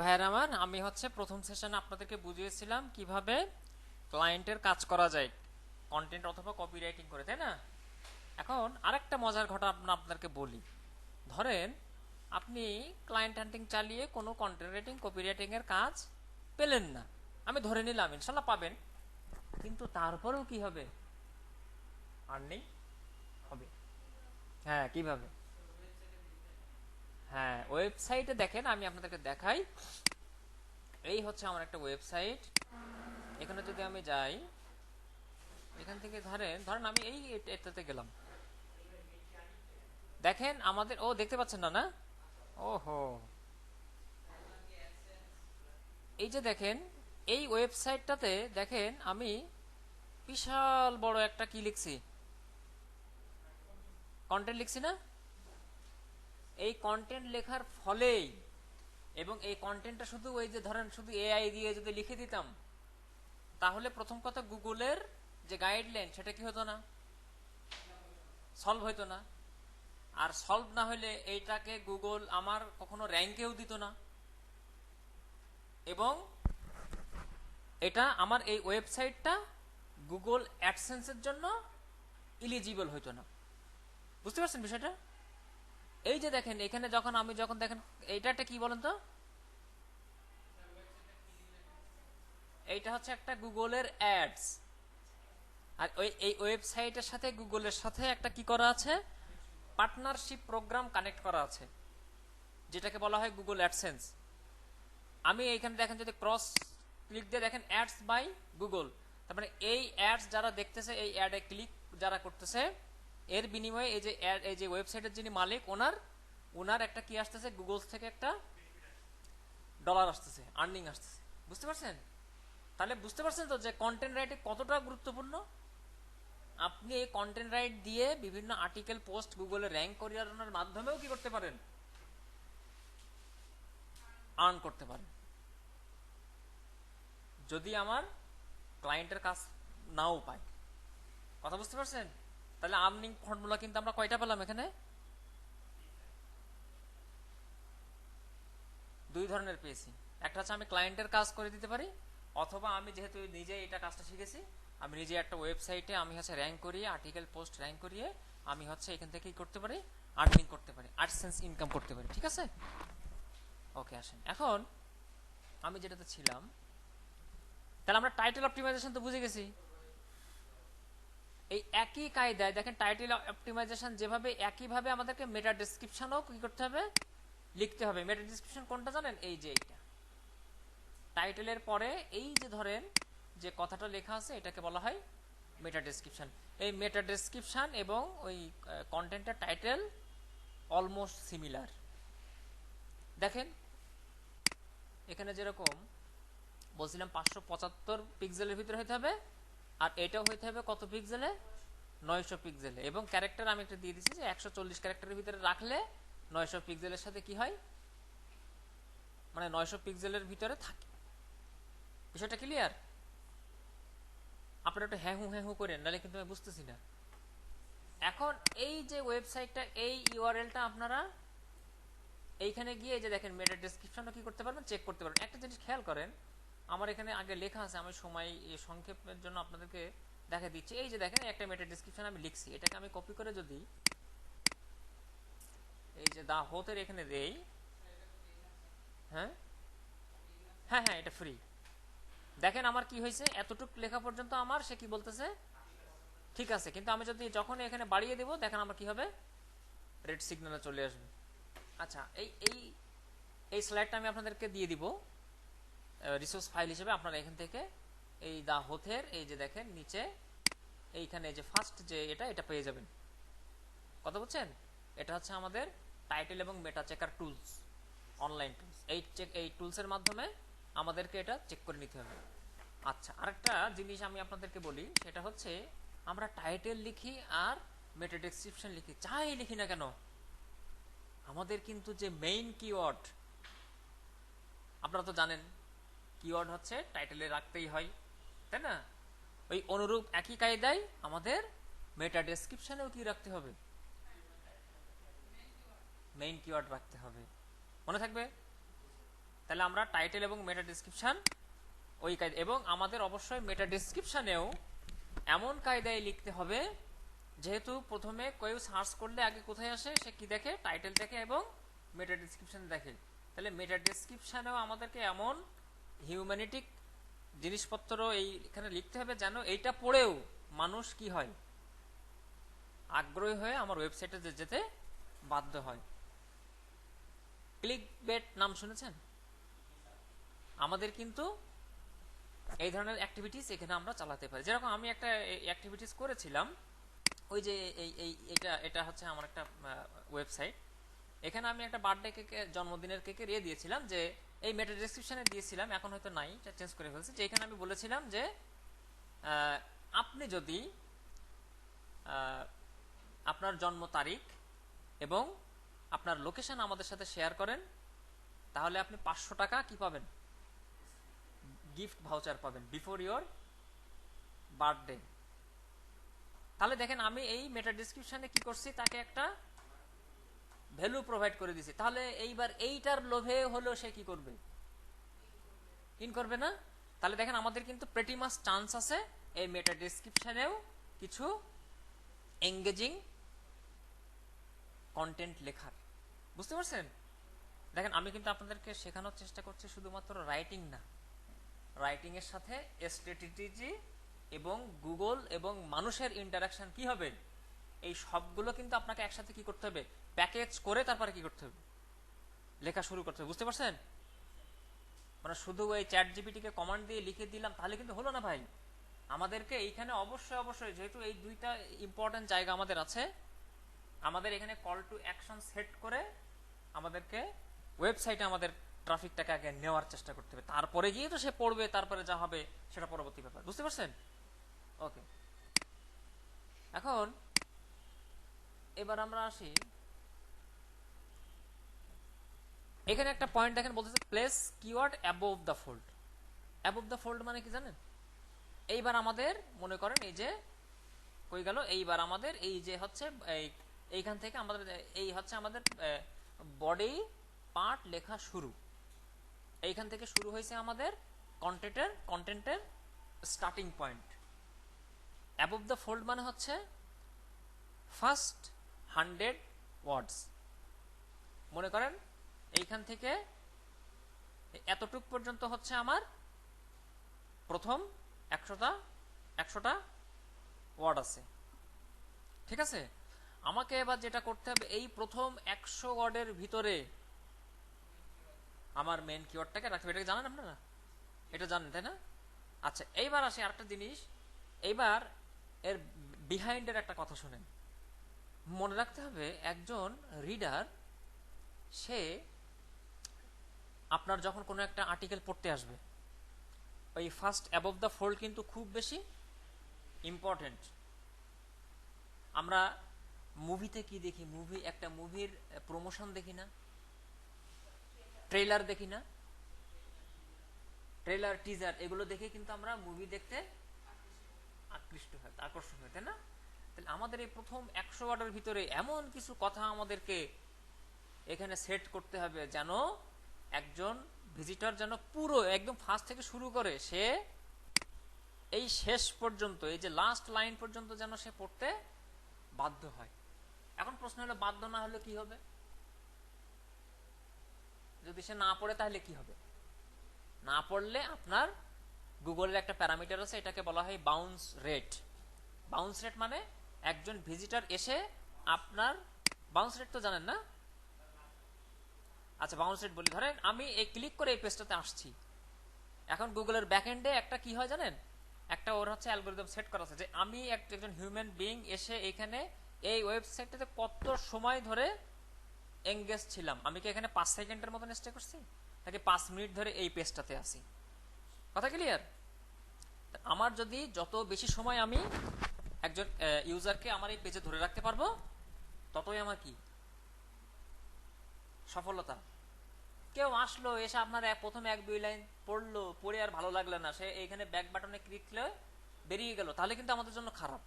ভাইয়ের আমার, আমি হচ্ছে প্রথম সেশনে আপনাদেরকে বুঝিয়েছিলাম কীভাবে ক্লায়েন্টের কাজ করা যায় কন্টেন্ট অথবা কপিরাইটিং করে, তাই না? এখন আরেকটা মজার ঘটনা আপনাদেরকে বলি। ধরেন, আপনি ক্লায়েন্ট হান্টিং চালিয়ে কোনো কন্টেন্ট রাইটিং কপিরাইটিং এর কাজ পেলেন না। আমি ধরে নিলাম, ইনশাল্লাহ পাবেন। কিন্তু তারপরেও কি হবে? আর্নিং হবে। হ্যাঁ কীভাবে? হ্যাঁ ওয়েবসাইটে দেখেন, আমি আপনাদেরকে দেখাই। এই হচ্ছে আমার একটা ওয়েবসাইট এখানে যদি আমি যাই, এখান থেকে ধরেন ধরেন আমি এই এটাতে গেলাম। দেখেন, আমাদের, ও, দেখতে পাচ্ছেন না না? ওহো। এই যে দেখেন, এই ওয়েবসাইটটাতে দেখেন, আমি বিশাল বড় একটা কি লিখছি? কন্টেন্ট লিখছি না? এই কন্টেন্ট লেখার ফলেই, এবং এই কন্টেন্টটা শুধু ওই যে ধরেন শুধু এআই দিয়ে যদি লিখে দিতাম, তাহলে প্রথম কথা গুগলের যে গাইডলাইন সেটা কি হতো না? সলভ হতো না। আর সলভ না হলে এইটাকে গুগল আমার কখনো র্যাঙ্কেও দিত না। এবং এটা আমার এই ওয়েবসাইটটা গুগল অ্যাডসেন্সের জন্য ইলিজিবল হতো না। বুঝতে পারছেন বিষয়টা? এই যে দেখেন, এখানে যখন আমি যখন দেখেন, এইটা একটা কি বলেন তো? এইটা হচ্ছে একটা গুগলের অ্যাডস। আর ওই, এই ওয়েবসাইটের সাথে, গুগলের সাথে একটা কি করা আছে? পার্টনারশিপ প্রোগ্রাম কানেক্ট করা আছে, যেটাকে বলা হয় গুগল অ্যাডসেন্স। আমি এইখানে দেখেন, যদি ক্রস ক্লিক দিয়ে দেখেন, অ্যাডস বাই গুগল। তার মানে এই অ্যাডস যারা দেখতেছে, এই অ্যাডে ক্লিক যারা করতেছে এর বিনিময়ে এই যে এই যে ওয়েবসাইটের যিনি মালিক, ওনার ওনার একটা কি আসতেছে? গুগল থেকে একটা ডলার আসতেছে আর্নিং আসতেছে। বুঝতে পারছেন? তাহলে বুঝতে পারছেন তো যে কন্টেন্ট রাইটিং কতটা গুরুত্বপূর্ণ? আপনি এই কন্টেন্ট রাইট দিয়ে বিভিন্ন আর্টিকেল পোস্ট গুগলে র্যাঙ্ক করানোর মাধ্যমেও কি করতে পারেন? আর্ন করতে পারেন। যদি আমার ক্লায়েন্টের কাজ নাও পায়। কথা বুঝতে পারছেন? তাহলে আর্নিং ফর্মুলা কিন্তু আমরা কয়টা পেলাম এখানে? দুই ধরনের পেয়েছি। একটা হচ্ছে আমি ক্লায়েন্টের কাজ করে দিতে পারি, অথবা আমি যেহেতু নিজে এটা কাজটা শিখেছি, আমি নিজে একটা ওয়েবসাইটে আমি হচ্ছে র্যাঙ্ক করিয়ে আর্টিকেল পোস্ট র্যাঙ্ক করিয়ে আমি হচ্ছে এখান থেকে কি করতে পারি? আর্নিং করতে পারি আর্টসেন্স ইনকাম করতে পারি, ঠিক আছে? ওকে আসেন। এখন আমি যেটাতে ছিলাম, তাহলে আমরা টাইটেল অপটিমাইজেশন তো বুঝে গেছি। এই একই কায়দায়, দেখেন টাইটেল অপটিমাইজেশন যেভাবে, একইভাবে আমাদেরকে মেটা ডেসক্রিপশনও কি করতে হবে? লিখতে হবে। মেটা ডেসক্রিপশন কোনটা জানেন? এই যে এইটা। টাইটেলের পরে এই যে ধরেন যে কথাটা লেখা আছে, এটাকে বলা হয় মেটা ডেসক্রিপশন এই মেটা ডেসক্রিপশন এবং ওই কন্টেন্টের টাইটেল অলমোস্ট সিমিলার দেখেন, এখানে যেরকম বলছিলাম পাঁচশো পঁচাত্তর পিক্সেলের ভিতরে হইতে হবে। আর এটাও হইতে হবে কত পিক্সেলে নয়শো পিক্সেলে এবং ক্যারেক্টার আমি একটা দিয়ে দিচ্ছি যে একশো চল্লিশ ক্যারেক্টারের ভিতরে রাখলে নয়শো পিক্সেলের সাথে কি হয়? মানে নয়শো পিক্সেলের ভিতরে থাকে। বিষয়টা ক্লিয়ার আপনারা একটু হ্যাঁ হু হ্যাঁ হু করেন, নাহলে কিন্তু আমি বুঝতেছি না। এখন এই যে ওয়েবসাইটটা এই ইউআরএলটা আপনারা এইখানে গিয়ে যে দেখেন মেটা ডেসক্রিপশনটা কি করতে পারবেন? চেক করতে পারবেন। একটা জিনিস খেয়াল করেন আমার এখানে আগে লেখা আছে, আমি সময় সংক্ষেপের জন্য আপনাদেরকে দেখা দিচ্ছি। এই যে দেখেন, একটা মেটা ডেসক্রিপশন আমি লিখছি। এটাকে আমি কপি করে যদি এই যে দা হোতের এখানে দেই হ্যাঁ? হ্যাঁ হ্যাঁ এটা ফ্রি দেখেন আমার কি হয়েছে, এতটুক লেখা পর্যন্ত আমার, সে কি বলতেছে? ঠিক আছে, কিন্তু আমি যদি যখন এখানে বাড়িয়ে দেব, দেখেন আমার কি হবে? রেড সিগন্যালে চলে আসবে। আচ্ছা এই এই এই স্লাইডটা আমি আপনাদেরকে দিয়ে দিব। রিসোর্স ফাইল হিসেবে আপনারা এখান থেকে এই দা হোথের এই যে দেখেন, নিচে এইখানে যে ফার্স্ট যে এটা এটা পেয়ে যাবেন। কথা বলছেন? এটা হচ্ছে আমাদের টাইটেল এবং meta checker tools online tools এই চেক এই টুলসের মাধ্যমে আমাদেরকে এটা চেক করে নিতে হবে। আচ্ছা আরেকটা জিনিস আমি আপনাদেরকে বলি, সেটা হচ্ছে আমরা টাইটেল লিখি আর মেটা ডেসক্রিপশন লিখি। চাই লিখি না কেন, আমাদের কিন্তু যে মেইন কিওয়ার্ড আপনারা তো জানেন কিওয়ার্ড হচ্ছে টাইটেলে রাখতেই হয়, তাই না? ওই অনুরূপ একই কায়দায় আমাদের মেটা ডেসক্রিপশনেও কি রাখতে হবে? মেইন কিওয়ার্ড রাখতে হবে। মনে থাকবে? তাহলে আমরা টাইটেল এবং মেটা ডিসক্রিপশন ওই কায়দা এবং আমাদের অবশ্যই মেটা ডিসক্রিপশনেও এমন কায়দায় লিখতে হবে, যেহেতু প্রথমে কেউ সার্চ করলে আগে কোথায় আসে, সে কি দেখে? টাইটেল দেখে এবং মেটা ডিসক্রিপশন দেখে। তাহলে মেটা ডিসক্রিপশনেও আমাদেরকে এমন হিউম্যানিটিক জিনিসপত্র এই এখানে লিখতে হবে যেন এইটা পড়েও মানুষ কি হয়? আগ্রহী হয়ে আমার ওয়েবসাইটে যেতে বাধ্য হয়। ক্লিক বেট নাম শুনেছেন? আমাদের কিন্তু এই ধরনের অ্যাক্টিভিটিস এখানে আমরা চালাতে পারি। যেরকম আমি একটা অ্যাক্টিভিটিস করেছিলাম, ওই যে এই এই, এটা এটা হচ্ছে আমার একটা ওয়েবসাইট এখানে আমি একটা বার্থডে কেকে জন্মদিনের কেকের ইয়ে দিয়েছিলাম যে এই মেটা ডেসক্রিপশনে দিয়েছিলাম, এখন হয়তো নাই চেঞ্জ করে ফেলছি। যে এখানে আমি বলেছিলাম যে আপনি যদি আপনার জন্ম তারিখ এবং আপনার লোকেশন আমাদের সাথে শেয়ার করেন, তাহলে আপনি পাঁচশো টাকা কি পাবেন? গিফট ভাউচার পাবেন বিফোর ইয়োর বার্থডে তাহলে দেখেন আমি এই মেটা ডিসক্রিপশনে কি করছি, তাকে একটা ভ্যালু প্রোভাইড করে দিছি। তাহলে এইবার এইটার লোভে হলো সে কি করবে? ইন করবে না? তাহলে দেখেন আমাদের কিন্তু প্রেটি মাস চান্স আছে এই মেটা ডিসক্রিপশনেও কিছু এঙ্গেজিং কন্টেন্ট লেখার। বুঝতে পারছেন? দেখেন আমি কিন্তু আপনাদেরকে শেখানোর চেষ্টা করছি শুধুমাত্র রাইটিং না। রাইটিং এর সাথে স্ট্র্যাটেজি এবং গুগল এবং মানুষের ইন্টারাকশন কি হবে? এই সবগুলো কিন্তু আপনাকে একসাথে কি করতে হবে? প্যাকেজ করে তারপরে কি করতে হবে? লেখা শুরু করতে হবে, বুঝতে পারছেন? মানে শুধু ওই চ্যাট জিপিটিকে কমান্ড দিয়ে লিখে দিলাম, তাহলে কিন্তু হলো না ভাই। আমাদেরকে এইখানে অবশ্যই অবশ্যই, যেহেতু এই দুইটা ইম্পর্টেন্ট জায়গা আমাদের আছে, আমাদের এখানে কল টু অ্যাকশন সেট করে আমাদেরকে ওয়েবসাইটে আমাদের ট্রাফিকটাকে আগে নেওয়ার চেষ্টা করতে হবে। তারপরে গিয়ে তো সে পড়বে, তারপরে যা হবে সেটা পরবর্তী ব্যাপার। বুঝতে পারছেন? ওকে এখন এবার আমরা আসি। এখানে একটা পয়েন্ট দেখেন, বলতেছে place keyword above the fold above the fold মানে কি জানেন? এইবার আমাদের মনে করেন এই যে কই গেল, এইবার আমাদের এই যে হচ্ছে, এই এইখান থেকে আমাদের, এই হচ্ছে আমাদের বডি পার্ট লেখা শুরু। এইখান থেকে শুরু হয়েছে আমাদের কন্টেন্টের কন্টেন্টের starting point above the fold মানে হচ্ছে ফার্স্ট হান্ড্রেড ওয়ার্ডস মনে করেন, এইখান থেকে এতটুক পর্যন্ত হচ্ছে আমার প্রথম একশোটা একশোটা ওয়ার্ড আছে। ঠিক আছে? আমাকে এবার যেটা করতে হবে, এই প্রথম একশো ওয়ার্ডের ভিতরে আমার মেন কিওয়ার্ডটাকে রাখতে হবে। এটাকে জানেন আপনারা? এটা জানেন, তাই না? আচ্ছা এইবার আসে আরেকটা জিনিস। এইবার এর বিহাইন্ডের একটা কথা শুনেন। মনে রাখতে হবে, একজন রিডার সে আপনার যখন কোনো একটা আর্টিকেল পড়তে আসবে, ওই ফার্স্ট অ্যাবভ দ্য ফোল্ড কিন্তু খুব বেশি ইম্পর্টেন্ট আমরা মুভিতে কি দেখি? মুভি একটা মুভির প্রমোশন দেখি না ট্রেলার দেখি না ট্রেলার টিজার এগুলো দেখে কিন্তু আমরা মুভি দেখতে আকৃষ্ট হয় আকর্ষণ হয় তাই না? তাহলে আমাদের এই প্রথম একশো ওয়ার্ডের ভিতরে এমন কিছু কথা আমাদেরকে এখানে সেট করতে হবে যেন একজন ভিজিটর যেন পুরো একদম ফার্স্ট থেকে শুরু করে সে এই শেষ পর্যন্ত, এই যে লাস্ট লাইন পর্যন্ত যেন সে পড়তে বাধ্য হয়। এখন প্রশ্ন হলো, বাধ্য না হলে কি হবে? যদি সে না পড়ে তাহলে কি হবে? না পড়লে আপনার গুগলের একটা প্যারামিটার আছে, এটাকে বলা হয় বাউন্স রেট বাউন্স রেট মানে একজন ভিজিটার এসে আপনার বাউন্স রেট তো জানেন না? আচ্ছা বাউন্স রেট বলি, ধরেন আমি এই ক্লিক করে এই পেজটাতে আসছি। এখন গুগলের ব্যাকএন্ডে একটা কি হয় জানেন? একটা ওর হচ্ছে অ্যালগোরিদম সেট করা আছে যে আমি একজন হিউম্যান বিইং এসে এখানে এই ওয়েবসাইটটাতে কত সময় ধরে এঙ্গেজ ছিলাম? আমি কি এখানে পাঁচ সেকেন্ডের মতন স্টে করছি? নাকি পাঁচ মিনিট ধরে এই পেজটাতে আসি কথা ক্লিয়ার আমার যদি যত বেশি সময় আমি একজন ইউজারকে আমার এই পেজে ধরে রাখতে পারব? ততই আমার কি? সফলতা। কেউ আসলো, এসে আপনার প্রথমে এক, দুই লাইন পড়ল, পড়ে আর ভালো লাগল না। সে এইখানে ব্যাক বাটনে ক্লিক করলে বেরিয়ে গেল। তাহলে কিন্তু আমাদের জন্য খারাপ।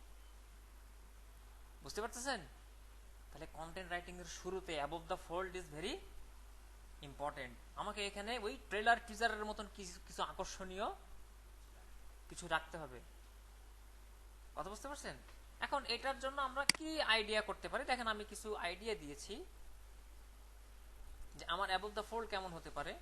বুঝতে পারতেছেন? তাহলে কন্টেন্ট রাইটিং এর শুরুতে above the fold is very important আমাকে এখানে ওই ট্রেলার টিজারের মতন কিছু আকর্ষণীয় কিছু রাখতে হবে। কথা বুঝতে পারছেন? এখন এটার জন্য আমরা কি আইডিয়া করতে পারি? দেখেন আমি কিছু আইডিয়া দিয়েছি যে আমার অ্যাবভ দ্য ফোল্ড কেমন হতে পারে।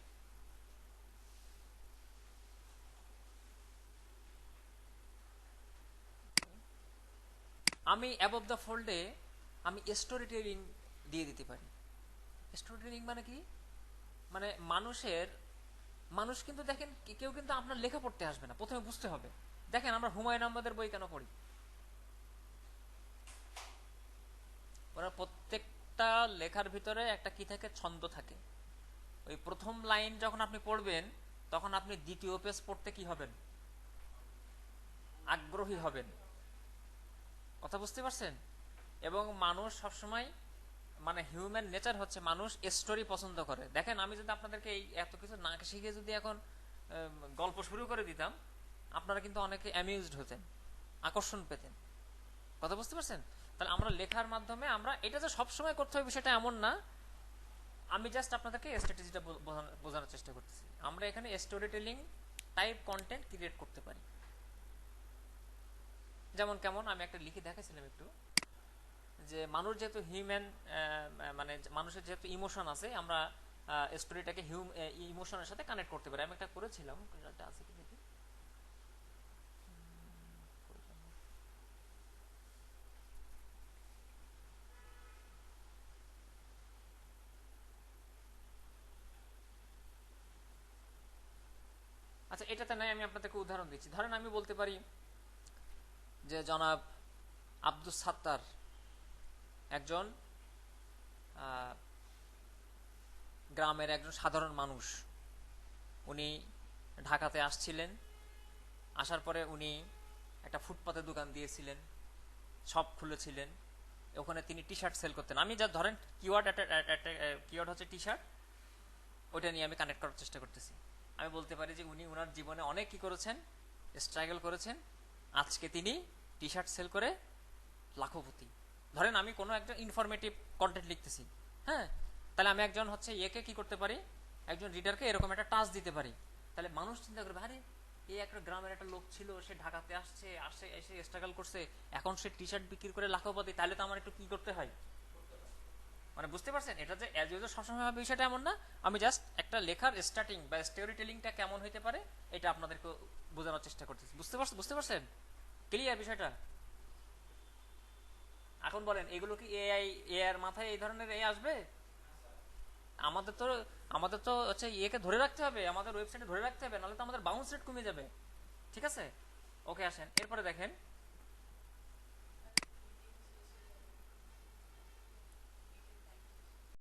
আমি অ্যাবভ দ্য ফোল্ডে আমি স্টোরি টেলিং দিয়ে দিতে পারি। স্টোরি টেলিং মানে কি? মানে মানুষের, মানুষ কিন্তু দেখেন, কেউ কিন্তু আপনার লেখা পড়তে আসবে না, প্রথমে বুঝতে হবে। দেখেন আমরা হুমায়ুন আহমদের বই কেন পড়ি? ওরা প্রত্যেকটা লেখার ভিতরে একটা কি থাকে? ছন্দ থাকে। ওই প্রথম লাইন যখন আপনি পড়বেন, তখন আপনি দ্বিতীয় পেজ পড়তে কি হবেন? আগ্রহী হবেন। কথা বুঝতে পারছেন? এবং মানুষ সবসময় মানে হিউম্যান নেচার হচ্ছে মানুষ স্টোরি পছন্দ করে। দেখেন, আমি যদি আপনাদেরকে এই এত কিছু না শিখে যদি এখন গল্প শুরু করে দিতাম, আপনারা কিন্তু অনেকে অ্যামিউজড হতেন, আকর্ষণ পেতেন। কথা বুঝতে পারছেন? তাহলে আমরা লেখার মাধ্যমে আমরা, এটা যে সবসময় করতে হবে বিষয়টা এমন না। আমি জাস্ট আপনাদেরকে স্ট্র্যাটেজিটা বোঝানোর চেষ্টা করতেছি। আমরা এখানে story telling type content create করতে পারি। যেমন কেমন, আমি একটা লিখে দেখাছিলাম একটু। যে মানুষ যেহেতু হিউম্যান মানে মানুষের যেহেতু ইমোশন আছে, আমরা স্টোরিটাকে হিউম ইমোশনের সাথে কানেক্ট করতে পারি। আমি একটা করেছিলাম আছে কি দেখি উম, করেছিলাম না। আচ্ছা এটাতে নাই, আমি আপনাদেরকে উদাহরণ দিচ্ছি। ধরেন আমি বলতে পারি যে জনাব আব্দুস সাত্তার একজন গ্রামের একজন সাধারণ মানুষ। উনি ঢাকাতে আসছিলেন, আসার পরে উনি একটা ফুটপাতে দোকান দিয়েছিলেন, শপ খুলেছিলেন, ওখানে তিনি টি শার্ট সেল করতেন। আমি যা ধরেন কিওয়ার্ড একটা কিওয়ার্ড হচ্ছে টি শার্ট ওইটা নিয়ে আমি কানেক্ট করার চেষ্টা করতেছি। আমি বলতে পারি যে উনি ওনার জীবনে অনেক কি করেছেন? স্ট্রাগল করেছেন। আজকে তিনি টি শার্ট সেল করে লাখপতি। ধরেন আমি কোনো একটা ইনফরমেটিভ কন্টেন্ট লিখতেছি হ্যাঁ? তাহলে আমি একজন হচ্ছে ইয়েকে কি করতে পারি? একজন রিডারকে এরকম একটা টাচ দিতে পারি। তাহলে মানুষ চিন্তা করবে, আরে এই একটা গ্রামের একটা লোক ছিল, সে ঢাকাতে আসছে, আসে, এসে স্ট্রাগল করছে। এখন সে টি শার্ট বিক্রি করে লাখপতি, তাহলে তো আমার একটু কি করতে হয়? মানে বুঝতে পারছেন? এটা যে অ্যাজ ইউজার সবসময় হবে বিষয়টা এমন না। আমি জাস্ট একটা লেখার স্টার্টিং বা স্টোরি টেলিংটা কেমন হইতে পারে, এটা আপনাদেরকে বোঝানোর চেষ্টা করতেছি। বুঝতে পারছেন বুঝতে পারছেন? ক্লিয়ার বিষয়টা? এখন বলেন, এগুলো কি এআই এআর মাথায় এই ধরনের এ আসবে? আমাদের তো আমাদের তো হচ্ছে ইয়েকে ধরে রাখতে হবে, আমাদের ওয়েবসাইটে ধরে রাখতে হবে, নাহলে তো আমাদের বাউন্স রেট কমে যাবে। ঠিক আছে? ওকে আসেন। এরপরে দেখেন